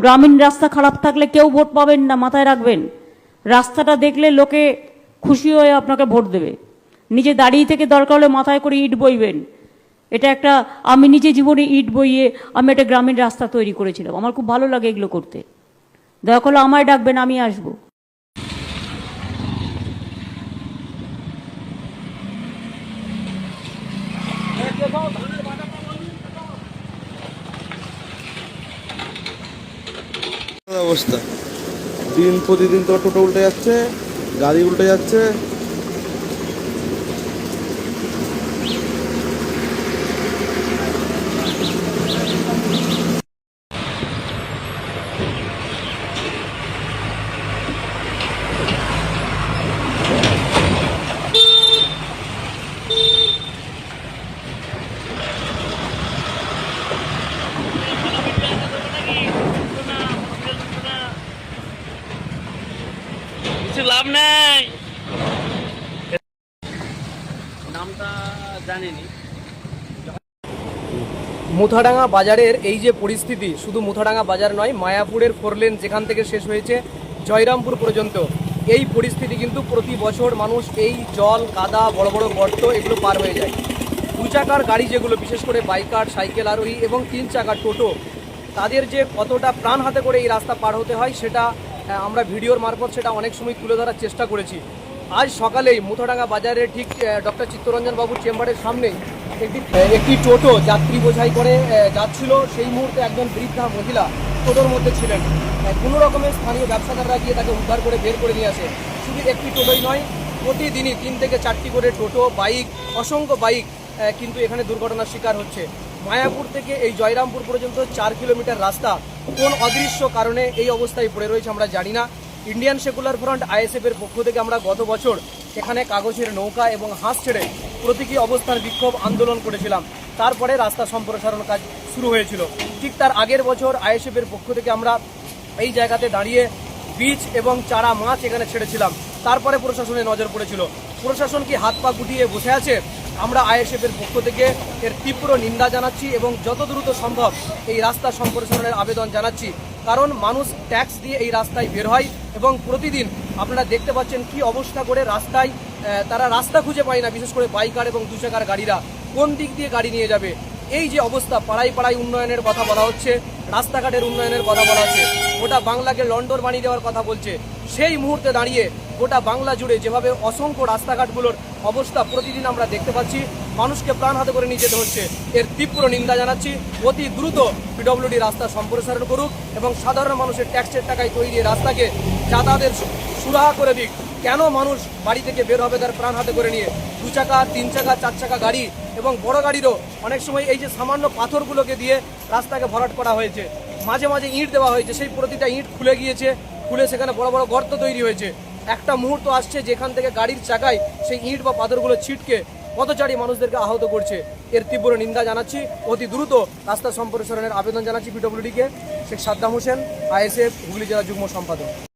গ্রামীণ রাস্তা খারাপ থাকলে কেউ ভোট পাবেন না, মাথায় রাখবেন। রাস্তাটা দেখলে লোকে খুশি হয়ে আপনাকে ভোট দেবে। নিজে দাঁড়িয়ে থেকে দরকার হলে মাথায় করে ইট বইবেন। এটা একটা, আমি নিজে জীবনে ইট বইয়ে আমি একটা গ্রামীণ রাস্তা তৈরি করেছিলাম। আমার খুব ভালো লাগে এগুলো করতে। দয়া করলে আমায় ডাকবেন, আমি আসব। অবস্থা। দিন প্রতিদিন তো টোটো উল্টে যাচ্ছে গাড়ি উল্টে যাচ্ছে লাভ নেই। নামটা জানিনি। মুথাডাঙ্গা বাজারের এই যে পরিস্থিতি শুধু মুথাডাঙ্গা বাজার নয় মায়াপুরের ফোরলেন যেখান থেকে শেষ হয়েছে জয়রামপুর পর্যন্ত। এই পরিস্থিতি কিন্তু প্রতি বছর মানুষ এই জল কাদা বড় বড় গর্ত এগুলো পার হয়ে যায়। দু চাকার গাড়ি যেগুলো বিশেষ করে বাইকার সাইকেল আরোহী এবং তিন চাকার টোটো তাদের যে কতটা প্রাণ হাতে করে এই রাস্তা পার হতে হয় সেটা আমরা ভিডিওর মারফত সেটা অনেক সময় তুলে ধরার চেষ্টা করেছি। আজ সকালেই মুথাডাঙ্গা বাজারে ঠিক ডক্টর চিত্তরঞ্জন বাবুর চেম্বারের সামনে একটি একটি টোটো যাত্রী বোঝাই করে যাচ্ছিল। সেই মুহূর্তে একজন বৃদ্ধা মহিলা টোটোর মধ্যে ছিলেন। কোনো রকমের স্থানীয় ব্যবসাদাররা গিয়ে তাকে উদ্ধার করে বের করে নিয়ে আসে। শুধু একটি টোটোই নয়, প্রতিদিনই তিন থেকে চারটি করে টোটো, বাইক, অসংখ্য বাইক কিন্তু এখানে দুর্ঘটনার শিকার হচ্ছে। মায়াপুর থেকে এই জয়রামপুর পর্যন্ত চার কিলোমিটার রাস্তা। কোন অদৃশ্য কারণে এই অবস্থায় পড়ে রয়েছে আমরা জানি না। ইন্ডিয়ান সেকুলার ফ্রন্ট আইএসএফ এর পক্ষ থেকে আমরা গত বছর এখানে কাগজের নৌকা এবং হাঁস ছেড়ে প্রতীকী অবস্থান বিক্ষোভ আন্দোলন করেছিলাম। তারপরে রাস্তা সম্প্রসারণ কাজ শুরু হয়েছিল। ঠিক তার আগের বছর আইএসএফ এর পক্ষ থেকে আমরা এই জায়গাতে দাঁড়িয়ে বীজ এবং চারা মাছ এখানে ছেড়েছিলাম। তারপরে প্রশাসনের নজর পড়েছিল। প্রশাসন কি হাত পা গুটিয়ে বসে আছে? আমরা আইএসএফের পক্ষ থেকে এর তীব্র নিন্দা জানাচ্ছি এবং যত দ্রুত সম্ভব এই রাস্তা সম্প্রসারণের আবেদন জানাচ্ছি। কারণ মানুষ ট্যাক্স দিয়ে এই রাস্তায় বের হয় এবং প্রতিদিন আপনারা দেখতে পাচ্ছেন কি অবস্থা করে রাস্তায় তারা রাস্তা খুঁজে পায় না, বিশেষ করে বাইকার এবং দু চাকার গাড়িরা। কোন দিক দিয়ে গাড়ি নিয়ে যাবে? এই যে অবস্থা, পাড়ায় পাড়ায় উন্নয়নের কথা বলা হচ্ছে, রাস্তাঘাটের উন্নয়নের কথা বলা হচ্ছে, গোটা বাংলাকে লন্ডর বানিয়ে দেওয়ার কথা বলছে। সেই মুহূর্তে দাঁড়িয়ে গোটা বাংলা জুড়ে যেভাবে অসংখ্য রাস্তাঘাটগুলোর অবস্থা প্রতিদিন আমরা দেখতে পাচ্ছি। মানুষকে প্রাণ হাতে করে নিয়ে যেতে হচ্ছে। এর তীব্র নিন্দা জানাচ্ছি। অতি দ্রুত পিডব্লিউডি রাস্তা সম্প্রসারণ করুক এবং সাধারণ মানুষের ট্যাক্সের টাকায় তৈরি রাস্তাকে যাতায়াতের সুরাহা করে দিক। কেন মানুষ বাড়ি থেকে বের হবে তার প্রাণ হাতে করে নিয়ে? দু চাকা, তিন চাকা, চার চাকা গাড়ি এবং বড় গাড়িরও অনেক সময় এই যে সামান্য পাথরগুলোকে দিয়ে রাস্তাকে ভরাট করা হয়েছে। মাঝে মাঝে ইঁট দেওয়া হয়েছে। সেই প্রতিটা ইঁট খুলে গিয়েছে। খুলে সেখানে বড় বড় গর্ত তৈরি হয়েছে। একটা মুহূর্ত আসছে যেখান থেকে গাড়ির চাকায় সেই ইট বা পাথরগুলো ছিটকে পথচারী মানুষদেরকে আহত করছে। এর তীব্র নিন্দা জানাচ্ছি। অতি দ্রুত রাস্তা সম্প্রসারণের আবেদন জানাচ্ছি পিডব্লিউডিকে শেখ সাদ্দাম হোসেন, আইএসএফ, হুগলি জেলা যুগ্ম সম্পাদক।